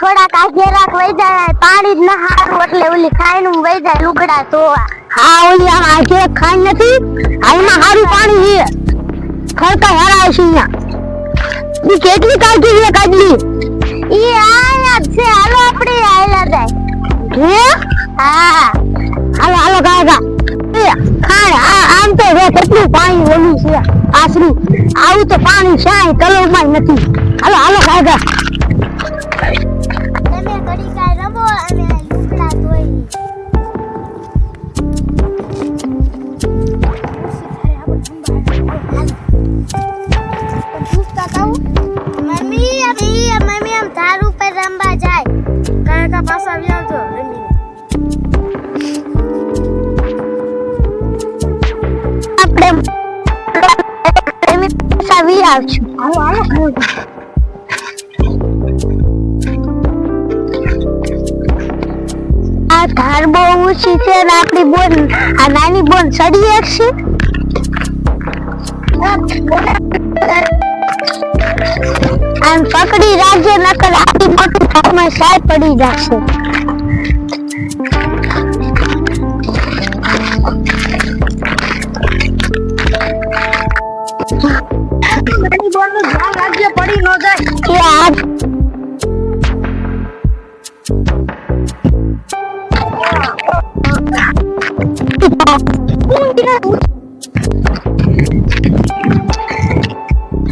થોડાક આ ઘેરાક વહી જાય પાણી જ ના હારું એટલે ઓલી ખાઈને વહી જાય લુગડા ધોવા. હા ઓલી આમ આજે ખાઈ નથી હાલમાં સારું પાણી છે. ખડકા હારા છે અહીંયા. ઈ કેટલી કાઢી છે કાઢલી ઈ આયા છે હાલો આપણે આયલા જાય. હે? હા. હાલો હાલો ગાયગા ખાણ આ આમ તો જો કેટલું પાણી ઓલું છે આશરું. આવું તો પાણી શાય કલરમાં નથી. હાલો હાલો ગાયગા મમ્મી અભી મમ્મી આમ ધાર ઉપર રમવા જાય. કાકા પાછા આવી આવજો રમીને આપણે સાવી આવશું. આવો આવો આ ધાર બહુ ઊંચી છે અને આપણી બોન આ નાની બોન ચડી એકશે આમ પકડી રાખજે નકર આટલી મોટી થાકમાં સાય પડી જશે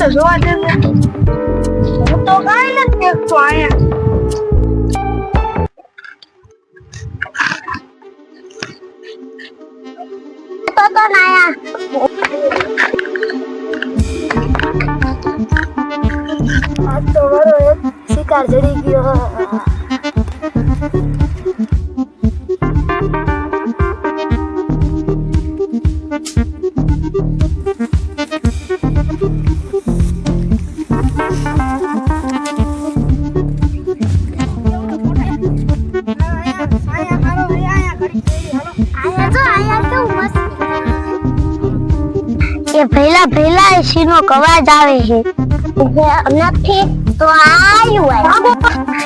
જોવા દે ને. હું તો કાંઈ નથી દેખતો અહીંયા તો નાયા. આજ તો મારો એક શિકાર જડી ગયો. ભેલા ભેલા સીનો કવાજ આવે છે. નથી તો આયુ આય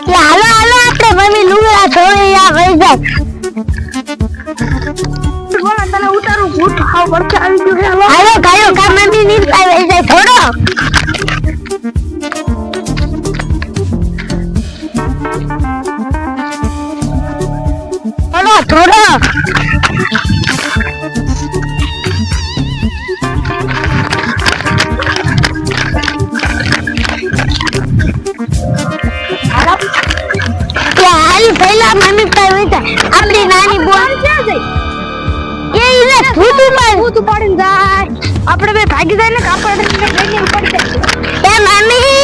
કે હાલો હાલો આપણે મમ્મી લુગડા ધોઈ આ વઈ જાય બોલા તને ઉતારું ભૂત ખાવ વચ્ચે આવી ગયું હાલો. ગાયો કા મમ્મી નીર પાસે ઇને પણ. ઉપાડીને જાય. આપણે બે ભાગી જાય ને કાપડ પડી જાય એ મમ્મી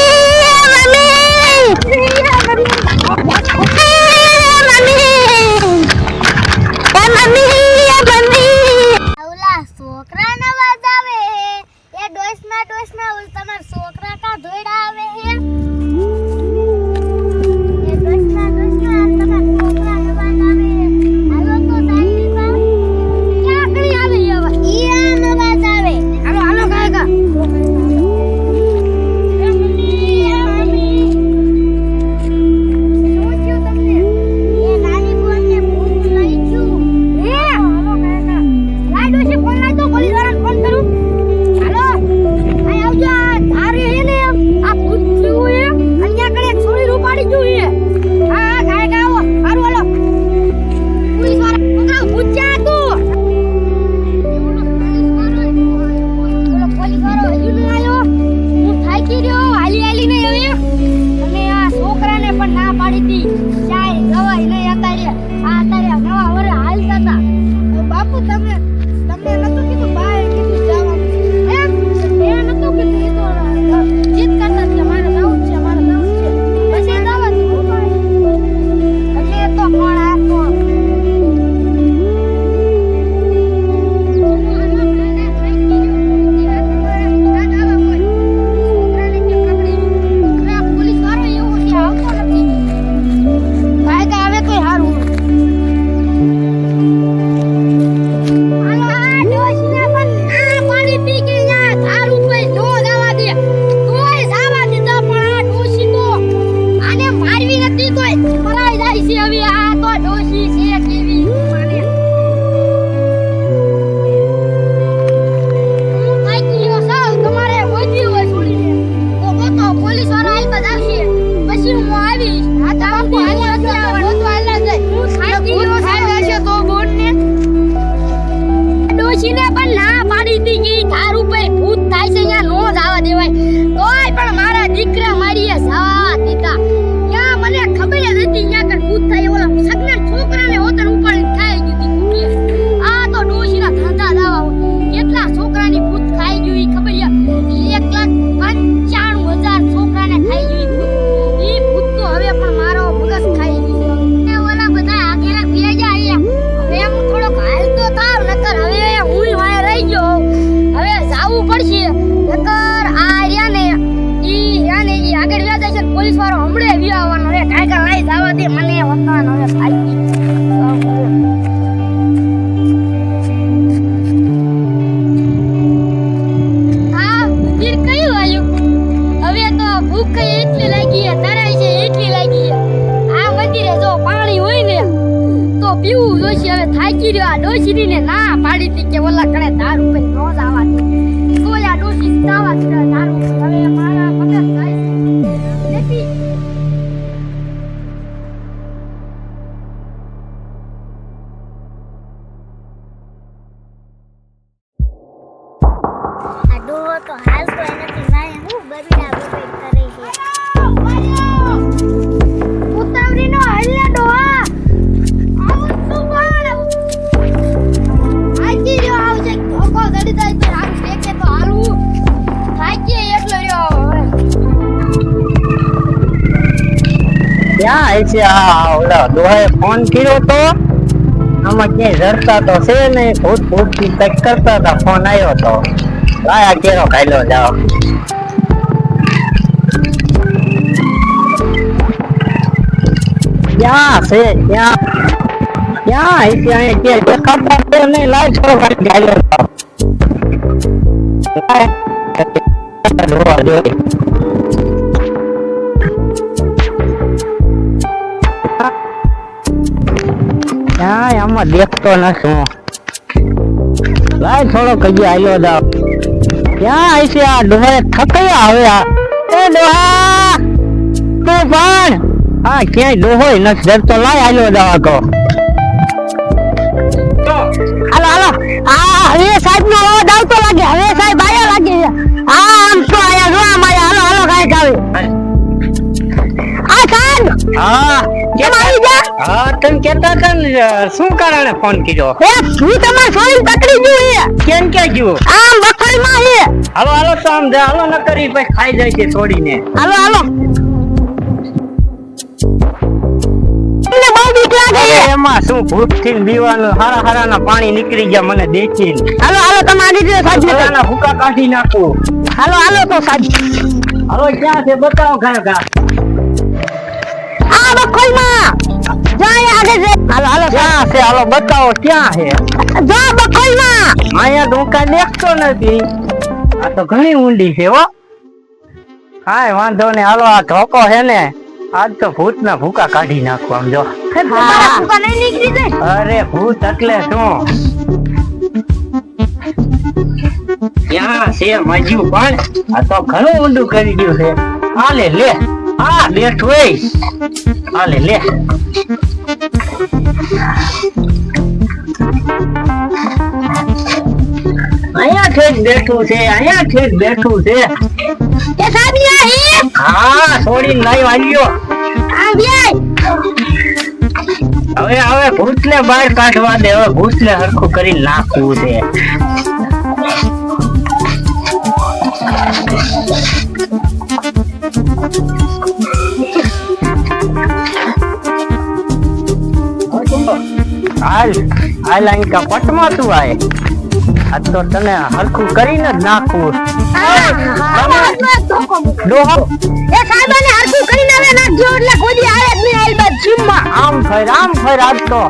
đi quay પીવું જોઈશે હવે થાકી રહ્યો આ ડોશીની ને ના પાડી હતી કે ઓલા કણે દારૂ પી નો જવા દે તો આ ડોશી દાવા છે દારૂ. હવે મારા મગજ લેતી. આ ડોહો તો હાલતો નથી મારે હું બબીડા ક્યાં છે. આ ઓલા દોહાએ ફોન કર્યો તો આમાં ક્યાંય જડતા તો છે ને ભૂત ભૂતથી કંઈક કરતા હતા ફોન આવ્યો તો. લાયા કેરો ખાઈલો જાઓ ક્યાં છે? ક્યાં? ક્યાં અહીંયા ક્યાંય દેખાતા છે નહીં. લાય થોડો ખાઈ ગાયલો જાઓ જોવા જોઈએ ક્યાંય આમાં દેખતો નથી હું. લાય થોડો કઈ આવ્યો દા ક્યાં આવી છે આ ડોહે? થકયા હવે આ. એ ડોહા! તું પણ હા ક્યાંય ડોહોય નથી. ડરતો લાય આવ્યો દવા કહો. હાલો હાલો. આ હવે સાહેબ નો અવાજ આવતો લાગે. હવે સાહેબ આયા લાગે. આ આમ તો આયા જો આમ આયા. હાલો હાલો કાંઈક આવે આ સાહેબ! હા. કેમ આવી હા તમે કેતા હતા ને શું કારણે ફોન કર્યો? એ હું તમારે છોડીને પકડી ગયું છે કેમ કે ગયું? આમ બખોડીમાં છે હાલો હાલો તો આમ હાલો ન કરી પછી ખાઈ જાય છે છોડીને. હાલો હાલો. તમને બહુ બીક લાગે એમાં શું ભૂતથી દીવાનું હારા હારા ના પાણી નીકળી ગયા મને દેખી હાલો હાલો તમારી ને ભૂકા કાઢી નાખું. હાલો હાલો તો સાહેબ હાલો ક્યાં છે? બતાવો ઘા ઘા આ બખોડીમાં જાય આગળ છે હાલો હાલો ક્યાં છે? હાલો બતાવો ક્યાં છે? જા બખોડીમાં અહીંયા ડોકા દેખતો નથી. આ તો ઘણી ઊંડી છે હો. કાંઈ વાંધો નહીં. હાલો આ ધોકો છે ને આજ તો ભૂત ના ભૂકા કાઢી નાખવા આમ જો. અરે ભૂત એટલે શું? ક્યાં છે મજ્યું પણ? આ તો ઘણું ઊંડું કરી ગયું છે. આ લે. બેઠું એ આ લે લે અહીંયા ઠેક બેઠું છે અહીંયા ઠેક બેઠું છે. એ આ હે હા છોડીને લાઈવ આવ્યો. આ વ્યાય હવે હવે ભૂતને બહાર કાઢવા દે હવે ભૂતને હરખું કરી નાખવું છે. હાલ અહીં કા પટમાં તું આય. આ તો તને હરખું કરીને જ નાખું. ડોહો. એ સાહેબ ને હરખું કરીને હવે નાખજો એટલે કોઈ આવે જ નહીં આઈ બાદ જીમમાં આમ ફેર આમ ફેર આજ તો.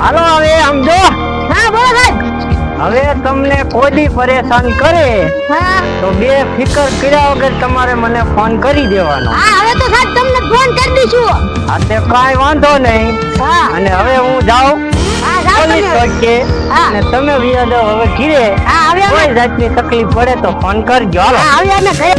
હાલો હવે આમ જો. હા બોલો ભાઈ. હવે તમને કોઈ પરેશાન કરે હા. તો બે ફિકર કર્યા વગર તમારે મને ફોન કરી દેવાનો. હા હવે તો સાહેબ તમને ફોન કરી દઈશું. હા તે કાંઈ વાંધો નહીં. હા. અને હવે હું જાઉં. હા જાઓ તમે. પડશે હા. અને તમે વિયાદો હવે ઘીરે. હા આવ્યા કોઈ જાતની તકલીફ પડે તો ફોન કરજો. હાલો. ઘરે.